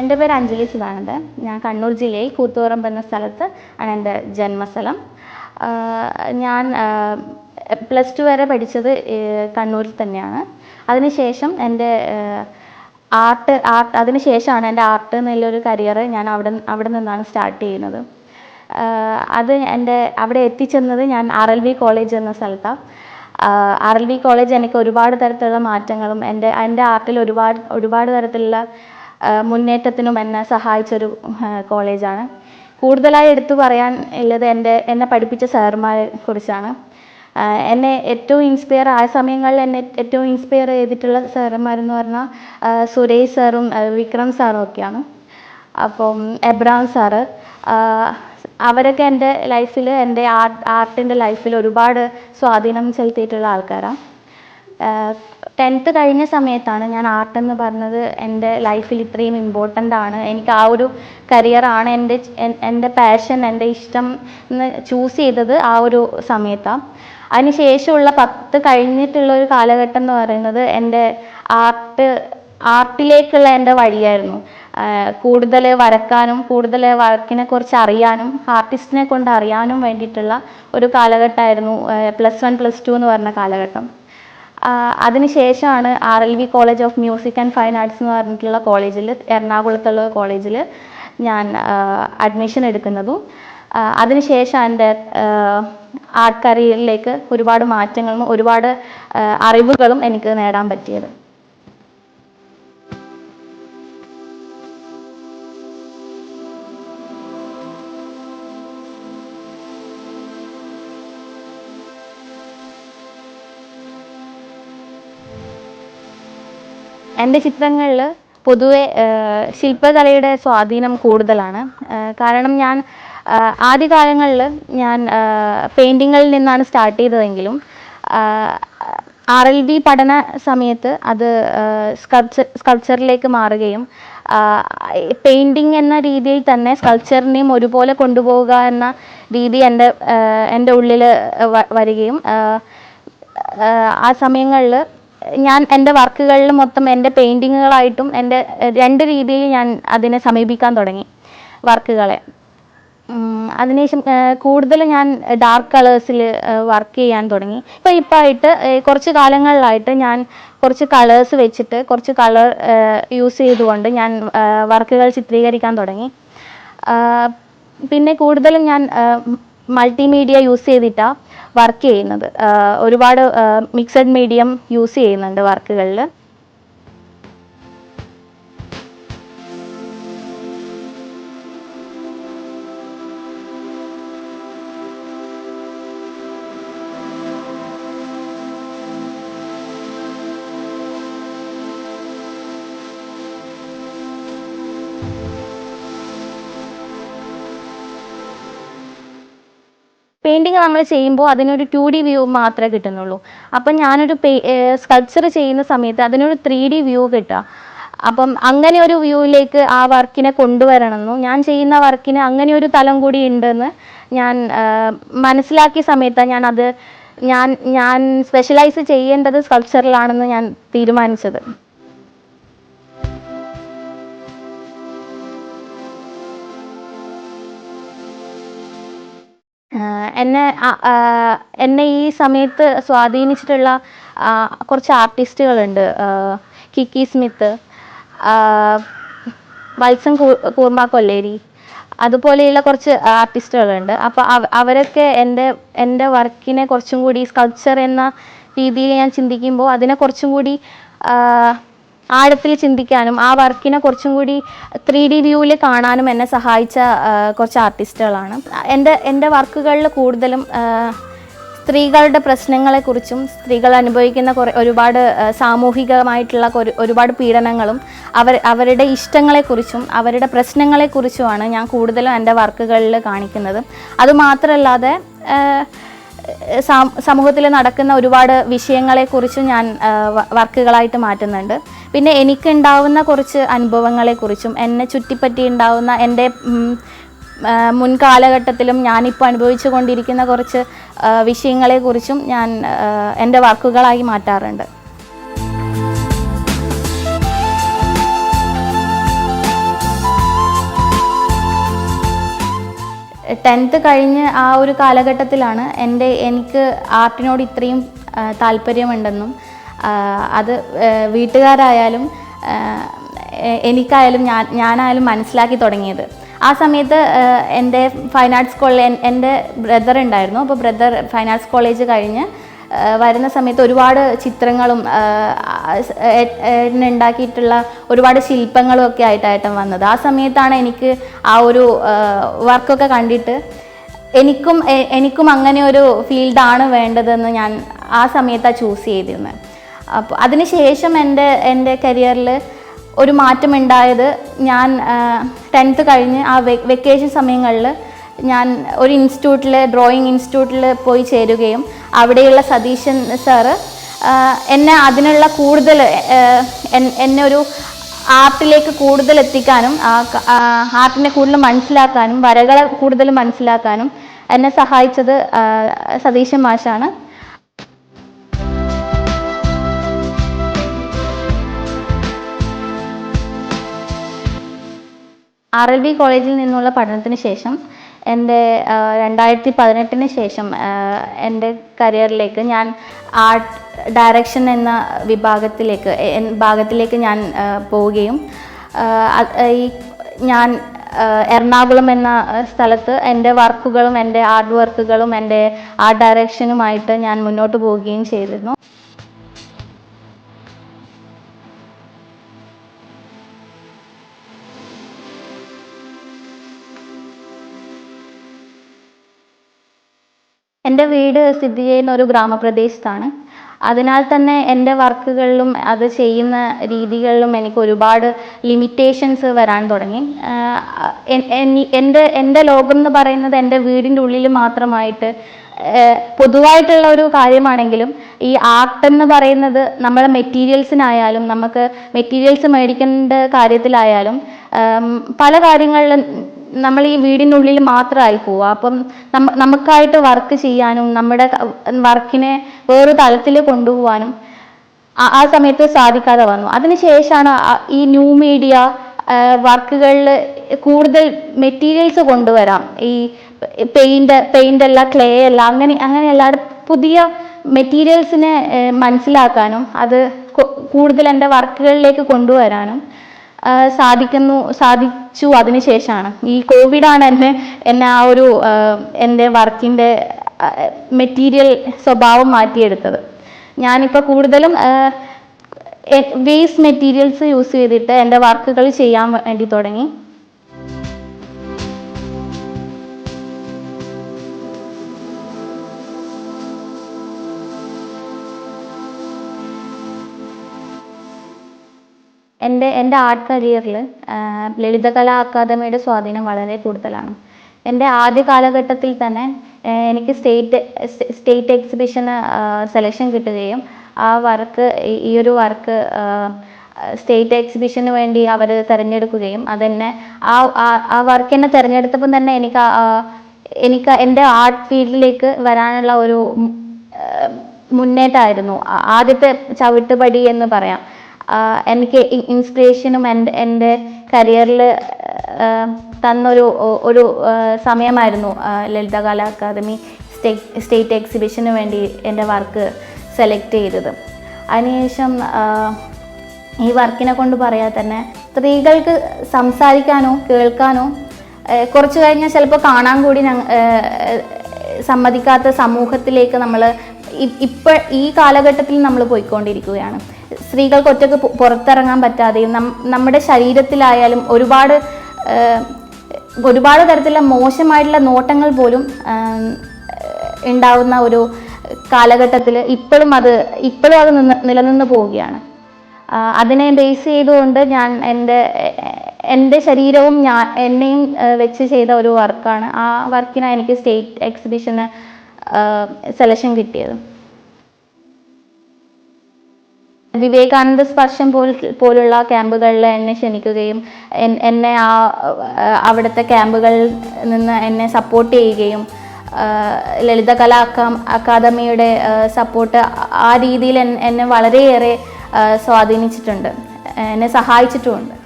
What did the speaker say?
എന്റെ പേര് അഞ്ജലി സുധാനന്ദൻ ഞാൻ കണ്ണൂർ ജില്ലയിൽ കൂത്തുപറമ്പ് എന്ന സ്ഥലത്ത് ആണ് എന്റെ ജന്മസ്ഥലം. ഞാൻ പ്ലസ് ടു വരെ പഠിച്ചത് കണ്ണൂരിൽ തന്നെയാണ്. അതിനുശേഷം എന്റെ ആർട്ട് ആർട്ട് അതിന് ശേഷമാണ് എന്റെ ആർട്ട് എന്നുള്ളൊരു കരിയർ ഞാൻ അവിടെ അവിടെ നിന്നാണ് സ്റ്റാർട്ട് ചെയ്യുന്നത്. അത് എന്റെ അവിടെ എത്തിച്ചെന്നത് ഞാൻ ആർ എൽ വി കോളേജ് എന്ന സ്ഥലത്താണ് ആർ എൽ വി കോളേജ് എനിക്ക് ഒരുപാട് തരത്തിലുള്ള മാറ്റങ്ങളും എന്റെ എന്റെ ആർട്ടിൽ ഒരുപാട് ഒരുപാട് തരത്തിലുള്ള മുന്നേറ്റത്തിനും എന്നെ സഹായിച്ചൊരു കോളേജാണ്. കൂടുതലായി എടുത്തു പറയാൻ ഉള്ളത് എന്റെ എന്നെ പഠിപ്പിച്ച സാറുമാരെ കുറിച്ചാണ്. എന്നെ ഏറ്റവും ഇൻസ്പയർ ആയ സമയങ്ങളിൽ എന്നെ ഏറ്റവും ഇൻസ്പയർ ചെയ്തിട്ടുള്ള സാറന്മാരെന്ന് പറഞ്ഞാൽ സുരേഷ് സാറും വിക്രം സാറും ഒക്കെയാണ്. അപ്പം എബ്രാം സാറ് അവരൊക്കെ എന്റെ ലൈഫിൽ എന്റെ ആർട്ട് ആർട്ടിന്റെ ലൈഫിൽ ഒരുപാട് സ്വാധീനം ചെലുത്തിയിട്ടുള്ള ആൾക്കാരാണ്. ടെൻത്ത് കഴിഞ്ഞ സമയത്താണ് ഞാൻ ആർട്ട് എന്ന് പറഞ്ഞത് എന്റെ ലൈഫിൽ ഇത്രയും ഇമ്പോർട്ടന്റ് ആണ്. എനിക്ക് ആ ഒരു കരിയറാണ് എന്റെ എൻ- എന്റെ പാഷൻ എന്റെ ഇഷ്ടം എന്ന് ചൂസ് ചെയ്തത് ആ ഒരു സമയത്താണ് അതിന് ശേഷമുള്ള പത്ത് കഴിഞ്ഞിട്ടുള്ള ഒരു കാലഘട്ടം എന്ന് പറയുന്നത് എന്റെ ആർട്ട് ആർട്ടിലേക്കുള്ള എന്റെ വഴിയായിരുന്നു. കൂടുതൽ വരക്കാനും കൂടുതൽ വർക്കിനെ കുറിച്ച് അറിയാനും ആർട്ടിസ്റ്റിനെ കൊണ്ട് അറിയാനും വേണ്ടിയിട്ടുള്ള ഒരു കാലഘട്ടമായിരുന്നു പ്ലസ് വൺ പ്ലസ് ടു എന്ന് പറഞ്ഞ കാലഘട്ടം. അതിനുശേഷമാണ് R L V college of music and fine arts എന്ന് പറഞ്ഞിട്ടുള്ള കോളേജിൽ എറണാകുളത്തുള്ള കോളേജിൽ ഞാൻ അഡ്മിഷൻ എടുക്കുന്നതും. അതിനുശേഷം എന്റെ ആർട്ട് കരിയറിലേക്ക് ഒരുപാട് മാറ്റങ്ങളും ഒരുപാട് അറിവുകളും എനിക്ക് നേടാൻ പറ്റിയത്. എന്റെ ചിത്രങ്ങളിൽ പൊതുവെ ശില്പകലയുടെ സ്വാധീനം കൂടുതലാണ്. കാരണം ഞാൻ ആദ്യകാലങ്ങളിൽ ഞാൻ പെയിന്റിങ്ങിൽ നിന്നാണ് സ്റ്റാർട്ട് ചെയ്തതെങ്കിലും ആർ എൽ ഡി പഠന സമയത്ത് അത് സ്കൾപ്ചർ സ്കൾപ്ചറിലേക്ക് മാറുകയും പെയിന്റിങ് എന്ന രീതിയിൽ തന്നെ സ്കൾപ്ചറിനെയും ഒരുപോലെ കൊണ്ടുപോവുക എന്ന രീതി എന്റെ എന്റെ ഉള്ളിൽ വരികയും ആ സമയങ്ങളിൽ ഞാൻ എന്റെ വർക്കുകളിൽ മൊത്തം എന്റെ പെയിന്റിങ്ങുകളായിട്ടും എന്റെ രണ്ട് രീതിയിൽ ഞാൻ അതിനെ സമീപിക്കാൻ തുടങ്ങി വർക്കുകളെ. അതിനുശേഷം കൂടുതൽ ഞാൻ ഡാർക്ക് കളേഴ്സിൽ വർക്ക് ചെയ്യാൻ തുടങ്ങി. ഇപ്പോൾ ഇപ്പോൾ ആയിട്ട് കുറച്ച് കാലങ്ങളിലായിട്ട് ഞാൻ കുറച്ച് കളേഴ്സ് വെച്ചിട്ട് കുറച്ച് കളർ യൂസ് ചെയ്തുകൊണ്ട് ഞാൻ വർക്കുകൾ ചിത്രീകരിക്കാൻ തുടങ്ങി. പിന്നെ കൂടുതലും ഞാൻ മൾട്ടിമീഡിയ യൂസ് ചെയ്തിട്ടാണ് വർക്ക് ചെയ്യുന്നത്. ഒരുപാട് മിക്സഡ് മീഡിയം യൂസ് ചെയ്യുന്നുണ്ട് വർക്കുകളിൽ പെയിന്റിങ് നമ്മൾ ചെയ്യുമ്പോൾ അതിനൊരു ടു ഡി വ്യൂ മാത്രമേ കിട്ടുന്നുള്ളൂ. അപ്പം ഞാനൊരു സ്കൾപ്ചർ ചെയ്യുന്ന സമയത്ത് അതിനൊരു ത്രീ ഡി വ്യൂ കിട്ടുക അപ്പം അങ്ങനെ ഒരു വ്യൂവിലേക്ക് ആ വർക്കിനെ കൊണ്ടുവരണമെന്നും ഞാൻ ചെയ്യുന്ന വർക്കിന് അങ്ങനെ ഒരു തലം കൂടി ഉണ്ടെന്ന് ഞാൻ മനസ്സിലാക്കിയ സമയത്താണ് ഞാൻ അത് ഞാൻ ഞാൻ സ്പെഷ്യലൈസ് ചെയ്യേണ്ടത് സ്കൾപ്ചറിലാണെന്ന് ഞാൻ തീരുമാനിച്ചത്. എന്നെ എന്നെ ഈ സമയത്ത് സ്വാധീനിച്ചിട്ടുള്ള കുറച്ച് ആർട്ടിസ്റ്റുകളുണ്ട്. കിക്കി സ്മിത്ത് വത്സൻ കൂർമ്മ കൊല്ലേരി അതുപോലെയുള്ള കുറച്ച് ആർട്ടിസ്റ്റുകളുണ്ട്. അപ്പോൾ അവരൊക്കെ എന്റെ എന്റെ വർക്കിനെ കുറച്ചും കൂടി സ്കൾപ്ചർ എന്ന രീതിയിൽ ഞാൻ ചിന്തിക്കുമ്പോൾ അതിനെ കുറച്ചും കൂടി ആഴത്തിൽ ചിന്തിക്കാനും ആ വർക്കിനെ കുറച്ചും കൂടി ത്രീ ഡി വ്യൂവിൽ കാണാനും എന്നെ സഹായിച്ച കുറച്ച് ആർട്ടിസ്റ്റുകളാണ്. എന്റെ എന്റെ വർക്കുകളിൽ കൂടുതലും സ്ത്രീകളുടെ പ്രശ്നങ്ങളെക്കുറിച്ചും സ്ത്രീകൾ അനുഭവിക്കുന്ന കുറേ ഒരുപാട് സാമൂഹികമായിട്ടുള്ള ഒരു- ഒരുപാട് പീഡനങ്ങളും അവർ അവരുടെ ഇഷ്ടങ്ങളെക്കുറിച്ചും അവരുടെ പ്രശ്നങ്ങളെക്കുറിച്ചുമാണ് ഞാൻ കൂടുതലും എന്റെ വർക്കുകളിൽ കാണിക്കുന്നത്. അതുമാത്രമല്ലാതെ സമൂഹത്തിൽ നടക്കുന്ന ഒരുപാട് വിഷയങ്ങളെ വിഷയങ്ങളെക്കുറിച്ച് ഞാൻ വർക്കുകളായിട്ട് മാറ്റുന്നുണ്ട്. പിന്നെ എനിക്കുണ്ടാവുന്ന കുറച്ച് അനുഭവങ്ങളെ കുറിച്ചും എന്നെ ചുറ്റിപ്പറ്റി ഉണ്ടാവുന്ന എന്റെ മുൻകാലഘട്ടത്തിലും ഞാനിപ്പോൾ അനുഭവിച്ചു കൊണ്ടിരിക്കുന്ന കുറച്ച് വിഷയങ്ങളെ കുറിച്ചും ഞാൻ എന്റെ വർക്കുകളായി മാറ്റാറുണ്ട്. ടെൻത്ത് കഴിഞ്ഞ് ആ ഒരു കാലഘട്ടത്തിലാണ് എന്റെ എനിക്ക് ആർട്ടിനോട് ഇത്രയും താല്പര്യമുണ്ടെന്നും അത് വീട്ടുകാരായാലും എനിക്കായാലും ഞാൻ ഞാനായാലും മനസ്സിലാക്കി തുടങ്ങിയത്. ആ സമയത്ത് എന്റെ ഫൈൻ ആർട്സ് കോളേജ് എന്റെ ബ്രദർ ഉണ്ടായിരുന്നു. അപ്പോൾ ബ്രദർ ഫൈൻ ആർട്സ് കോളേജ് കഴിഞ്ഞ് വരുന്ന സമയത്ത് ഒരുപാട് ചിത്രങ്ങളും ഉണ്ടാക്കിയിട്ടുള്ള ഒരുപാട് ശില്പങ്ങളും ഒക്കെ ആയിട്ടായിട്ടും വന്നത്. ആ സമയത്താണ് എനിക്ക് ആ ഒരു വർക്കൊക്കെ കണ്ടിട്ട് എനിക്കും എനിക്കും അങ്ങനെ ഒരു ഫീൽഡാണ് വേണ്ടതെന്ന് ഞാൻ ആ സമയത്താണ് ചൂസ് ചെയ്തിരുന്നത് അപ്പോൾ അതിനുശേഷം എന്റെ എന്റെ കരിയറിൽ ഒരു മാറ്റം ഉണ്ടായത് ഞാൻ ടെൻത്ത് കഴിഞ്ഞ് ആ വെക്കേഷൻ സമയങ്ങളിൽ ഞാൻ ഒരു ഇൻസ്റ്റിറ്റ്യൂട്ടിൽ ഡ്രോയിങ് ഇൻസ്റ്റിറ്റ്യൂട്ടിൽ പോയി ചേരുകയും അവിടെയുള്ള സതീശൻ സാറ് എന്നെ അതിനുള്ള കൂടുതൽ എന്നെ ഒരു ആർട്ടിലേക്ക് കൂടുതൽ എത്തിക്കാനും ആർട്ടിനെ കൂടുതൽ മനസ്സിലാക്കാനും വരകളെ കൂടുതൽ മനസ്സിലാക്കാനും എന്നെ സഹായിച്ചത് സതീശൻ മാഷാണ്. ആർ എൽ ബി കോളേജിൽ നിന്നുള്ള പഠനത്തിന് ശേഷം എന്റെ രണ്ടായിരത്തി പതിനെട്ടിന് ശേഷം എന്റെ കരിയറിലേക്ക് ഞാൻ ആർട്ട് ഡയറക്ഷൻ എന്ന വിഭാഗത്തിലേക്ക് ഭാഗത്തിലേക്ക് ഞാൻ പോവുകയും ഈ ഞാൻ എറണാകുളം എന്ന സ്ഥലത്ത് എന്റെ വർക്കുകളും എന്റെ ആർട്ട് വർക്കുകളും എന്റെ ആർട്ട് ഡയറക്ഷനുമായിട്ട് ഞാൻ മുന്നോട്ട് പോവുകയും ചെയ്തിരുന്നു. എന്റെ വീട് സ്ഥിതി ചെയ്യുന്ന ഒരു ഗ്രാമപ്രദേശത്താണ്. അതിനാൽ തന്നെ എന്റെ വർക്കുകളിലും അത് ചെയ്യുന്ന രീതികളിലും എനിക്ക് ഒരുപാട് ലിമിറ്റേഷൻസ് വരാൻ തുടങ്ങി. എന്റെ എന്റെ ലോകം എന്ന് പറയുന്നത് എന്റെ വീടിന്റെ ഉള്ളിൽ മാത്രമായിട്ട് പൊതുവായിട്ടുള്ള ഒരു കാര്യമാണെങ്കിലും ഈ ആർട്ട് എന്ന് പറയുന്നത് നമ്മളെ മെറ്റീരിയൽസിനായാലും നമുക്ക് മെറ്റീരിയൽസ് മേടിക്കേണ്ട കാര്യത്തിലായാലും പല കാര്യങ്ങളിലും നമ്മൾ ഈ വീടിനുള്ളിൽ മാത്രമായി പോവുക. അപ്പം നമുക്കായിട്ട് വർക്ക് ചെയ്യാനും നമ്മുടെ വർക്കിനെ വേറൊരു തലത്തിൽ കൊണ്ടുപോകാനും ആ- സമയത്ത് സാധിക്കാതെ വന്നു. അതിനുശേഷമാണ് ഈ ന്യൂ മീഡിയ വർക്കുകളിൽ കൂടുതൽ മെറ്റീരിയൽസ് കൊണ്ടുവരാം. ഈ പെയിന്റ് പെയിന്റ് അല്ല ക്ലേ അല്ല അങ്ങനെ അങ്ങനെയല്ല പുതിയ മെറ്റീരിയൽസിനെ മനസ്സിലാക്കാനും അത് കൂടുതൽ എന്റെ വർക്കുകളിലേക്ക് കൊണ്ടുവരാനും സാധിക്കുന്നു സാധിച്ചു അതിനുശേഷമാണ്. ഈ കോവിഡാണ് എന്നെ എന്നെ ആ ഒരു എന്റെ വർക്കിന്റെ മെറ്റീരിയൽ സ്വഭാവം മാറ്റിയെടുത്തത്. ഞാനിപ്പോൾ കൂടുതലും വേസ്റ്റ് മെറ്റീരിയൽസ് യൂസ് ചെയ്തിട്ട് എന്റെ വർക്കുകൾ ചെയ്യാൻ വേണ്ടി തുടങ്ങി. എന്റെ എന്റെ ആർട്ട് കരിയറിൽ ലളിതകലാ അക്കാദമിയുടെ സ്വാധീനം വളരെ കൂടുതലാണ്. എന്റെ ആദ്യ കാലഘട്ടത്തിൽ തന്നെ എനിക്ക് സ്റ്റേറ്റ് സ്റ്റേറ്റ് എക്സിബിഷന് സെലക്ഷൻ കിട്ടുകയും ആ വർക്ക് ഈ ഒരു വർക്ക് സ്റ്റേറ്റ് എക്സിബിഷന് വേണ്ടി അവർ തിരഞ്ഞെടുക്കുകയും അതെന്നെ ആ ആ- വർക്ക് എന്നെ തിരഞ്ഞെടുത്തപ്പം തന്നെ എനിക്ക് എനിക്ക് എന്റെ ആർട്ട് ഫീൽഡിലേക്ക് വരാനുള്ള ഒരു മുന്നേറ്റമായിരുന്നു. ആദ്യത്തെ ചവിട്ടുപടി എന്ന് പറയാം. എനിക്ക് ഇൻസ്പിറേഷനും എന്റെ എന്റെ കരിയറിൽ തന്നൊരു ഒരു സമയമായിരുന്നു. Lalitha Kala academy state state എക്സിബിഷന് വേണ്ടി എന്റെ വർക്ക് സെലക്ട് ചെയ്തത്. അതിനുശേഷം ഈ വർക്കിനെ കൊണ്ട് പറയാൻ തന്നെ സ്ത്രീകൾക്ക് സംസാരിക്കാനോ കേൾക്കാനോ കുറച്ച് കഴിഞ്ഞാൽ ചിലപ്പോൾ കാണാൻ കൂടി സമ്മതിക്കാത്ത സമൂഹത്തിലേക്ക് നമ്മൾ ഇപ്പോൾ ഈ കാലഘട്ടത്തിൽ നമ്മൾ പോയിക്കൊണ്ടിരിക്കുകയാണ്. സ്ത്രീകൾക്ക് ഒറ്റയ്ക്ക് പുറത്തിറങ്ങാൻ പറ്റാതെയും നമ്മുടെ ശരീരത്തിലായാലും ഒരുപാട് ഒരുപാട് തരത്തിലുള്ള മോശമായിട്ടുള്ള നോട്ടങ്ങൾ പോലും ഉണ്ടാവുന്ന ഒരു കാലഘട്ടത്തിൽ ഇപ്പോഴും അത് ഇപ്പോഴും അത് നിന്ന് നിലനിന്ന് പോവുകയാണ്. അതിനെ ബേസ് ചെയ്തുകൊണ്ട് ഞാൻ എന്റെ എന്റെ ശരീരവും ഞാൻ എന്നെയും വെച്ച് ചെയ്ത ഒരു വർക്കാണ് ആ വർക്കിനാണ് എനിക്ക് സ്റ്റേറ്റ് എക്സിബിഷന് സെലക്ഷൻ കിട്ടിയത്. വിവേകാനന്ദ സ്പർശം പോൽ പോലുള്ള ക്യാമ്പുകളിൽ എന്നെ ക്ഷണിക്കുകയും എന്നെ ആ അവിടുത്തെ ക്യാമ്പുകളിൽ നിന്ന് എന്നെ സപ്പോർട്ട് ചെയ്യുകയും ലളിത ലളിതകലാ അക്കാ- അക്കാദമിയുടെ സപ്പോർട്ട് ആ രീതിയിൽ എന്നെ വളരെയേറെ സ്വാധീനിച്ചിട്ടുണ്ട്. എന്നെ സഹായിച്ചിട്ടുമുണ്ട്.